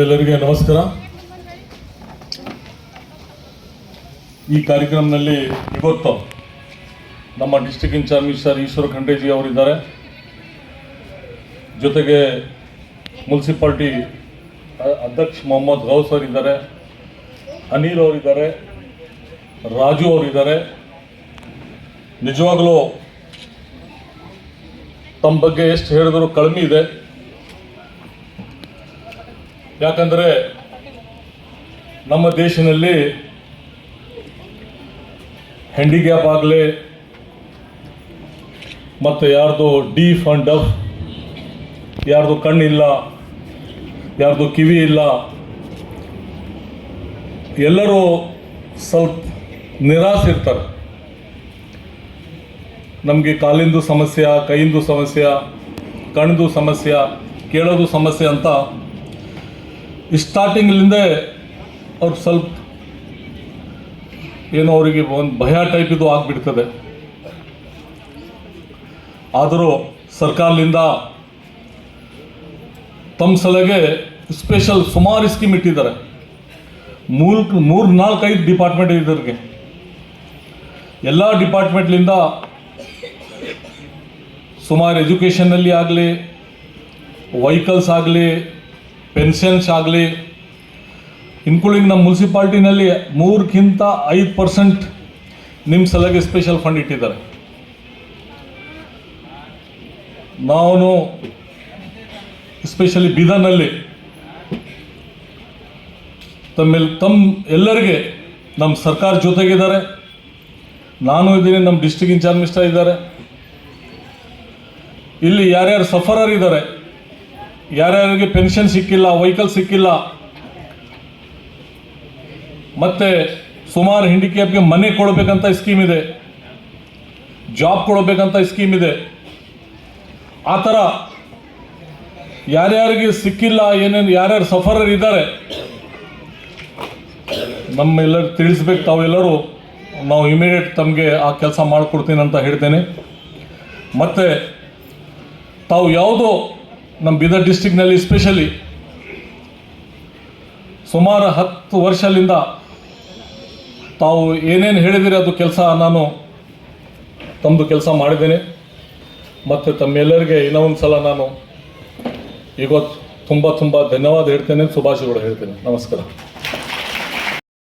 ಎಲ್ಲರಿಗೆ ನಮಸ್ಕಾರ. ಈ ಕಾರ್ಯಕ್ರಮದಲ್ಲಿ ಇವತ್ತು ನಮ್ಮ district in charge minister Eshwar Khandeji ಅವರಿದ್ದಾರೆ. ಜೊತೆಗೆ ಮುನ್ಸಿಪಾಲ್ಟಿ ಅಧ್ಯಕ್ಷ ಮೊಹಮ್ಮದ್ ಗೌಸ್ ಅವರಿದ್ದಾರೆ, ಅನಿಲ್ ಅವರಿದ್ದಾರೆ, ರಾಜು ಅವರಿದ್ದಾರೆ. ನಿಜವಾಗಲೂ ತಮ್ಮ ಬಗ್ಗೆ ಎಷ್ಟು ಹೇಳಿದ್ರು ಕಡಿಮೆ ಇದೆ. ಯಾಕಂದರೆ ನಮ್ಮ ದೇಶದಲ್ಲಿ ಹ್ಯಾಂಡಿಕ್ಯಾಪ್ ಆಗಲಿ ಮತ್ತು ಯಾರ್ದು ಡಿ ಫಂಡ್ ಡಫ್ ಯಾರ್ದು ಕಣ್ಣಿಲ್ಲ, ಯಾರ್ದು ಕಿವಿ ಇಲ್ಲ. ಎಲ್ಲರೂ ಸ್ವಲ್ಪ ನಿರಾಸೆ ಇರ್ತಾರೆ. ನಮಗೆ ಕಾಲಿಂದು ಸಮಸ್ಯೆ, ಕೈಯಿಂದ ಸಮಸ್ಯೆ, ಕಣ್ದು ಸಮಸ್ಯೆ, ಕೇಳೋದು ಸಮಸ್ಯೆ ಅಂತ ಸ್ಟಾರ್ಟಿಂಗ್ಲಿಂದ ಅವ್ರು ಸ್ವಲ್ಪ ಏನೋ ಅವರಿಗೆ ಒಂದು ಭಯ ಟೈಪ್ ಇದು ಆಗಿಬಿಡ್ತದೆ. ಆದರೂ ಸರ್ಕಾರದಿಂದ ತಮ್ಮ ಸಲಗೆ ಸ್ಪೆಷಲ್ ಸುಮಾರು ಸ್ಕೀಮ್ ಇಟ್ಟಿದ್ದಾರೆ. ಮೂರು ಮೂರು ನಾಲ್ಕೈದು ಡಿಪಾರ್ಟ್ಮೆಂಟ್ ಇದ್ರಿಗೆ. ಎಲ್ಲ ಡಿಪಾರ್ಟ್ಮೆಂಟ್ಲಿಂದ ಸುಮಾರು ಎಜುಕೇಷನ್ನಲ್ಲಿ ಆಗಲಿ ವೆಹಿಕಲ್ಸ್ ಆಗಲಿ ಪೆನ್ಷನ್ಸ್ ಆಗಲಿ ಇನ್ಕ್ಲೂಡಿಂಗ್ ನಮ್ಮ ಮುನ್ಸಿಪಾಲ್ಟಿನಲ್ಲಿ ಮೂರಕ್ಕಿಂತ ಐದು ಪರ್ಸೆಂಟ್ ನಿಮ್ಮ ಸಲಗೆ ಸ್ಪೆಷಲ್ ಫಂಡ್ ಇಟ್ಟಿದ್ದಾರೆ. ನಾನು ಎಸ್ಪೆಷಲಿ ಬೀದರ್ನಲ್ಲಿ ತಮ್ಮೆಲ್ ತಮ್ಮ ಎಲ್ಲರಿಗೆ ನಮ್ಮ ಸರ್ಕಾರ ಜೊತೆಗಿದ್ದಾರೆ. ನಾನು ಇದ್ದೀನಿ, ನಮ್ಮ ಡಿಸ್ಟ್ರಿಕ್ಟ್ ಇನ್ಚಾರ್ಜ್ ಮಿನಿಸ್ಟರ್ ಇದ್ದಾರೆ. ಇಲ್ಲಿ ಯಾರ್ಯಾರು ಸಫರರ್ ಇದ್ದಾರೆ ಯಾರ್ಯಾರಿಗೆ ಪೆನ್ಷನ್ ಸಿಕ್ಕಿಲ್ಲ, ವೆಹಿಕಲ್ ಸಿಕ್ಕಿಲ್ಲ, ಮತ್ತೆ ಸುಮಾರು ಹಿಂಡಿಕ್ಯಾಪ್ಗೆ ಮನೆ ಕೊಡಬೇಕಂತ ಸ್ಕೀಮ್ ಇದೆ, ಜಾಬ್ ಕೊಡಬೇಕಂತ ಸ್ಕೀಮ್ ಇದೆ. ಆ ಥರ ಯಾರ್ಯಾರಿಗೆ ಸಿಕ್ಕಿಲ್ಲ, ಏನೇನು, ಯಾರ್ಯಾರು ಸಫರರ್ ಇದ್ದಾರೆ, ನಮ್ಮೆಲ್ಲರೂ ತಿಳಿಸ್ಬೇಕು. ತಾವೆಲ್ಲರೂ ನಾವು ಇಮಿಡಿಯೇಟ್ ತಮಗೆ ಆ ಕೆಲಸ ಮಾಡಿಕೊಡ್ತೀನಿ ಅಂತ ಹೇಳ್ತೇನೆ. ಮತ್ತು ತಾವು ಯಾವುದೋ ನಮ್ಮ ಬೀದರ್ ಡಿಸ್ಟಿಕ್ನಲ್ಲಿ ಸ್ಪೆಷಲಿ ಸುಮಾರು ಹತ್ತು ವರ್ಷದಿಂದ ತಾವು ಏನೇನು ಹೇಳಿದಿರಿ ಅದು ಕೆಲಸ ನಾನು ತಮ್ಮದು ಕೆಲಸ ಮಾಡಿದ್ದೇನೆ. ಮತ್ತು ತಮ್ಮೆಲ್ಲರಿಗೆ ಇನ್ನೊಂದು ಸಲ ನಾನು ಇವತ್ತು ತುಂಬ ತುಂಬ ಧನ್ಯವಾದ ಹೇಳ್ತೇನೆ, ಶುಭಾಶಯಗಳು ಹೇಳ್ತೇನೆ. ನಮಸ್ಕಾರ.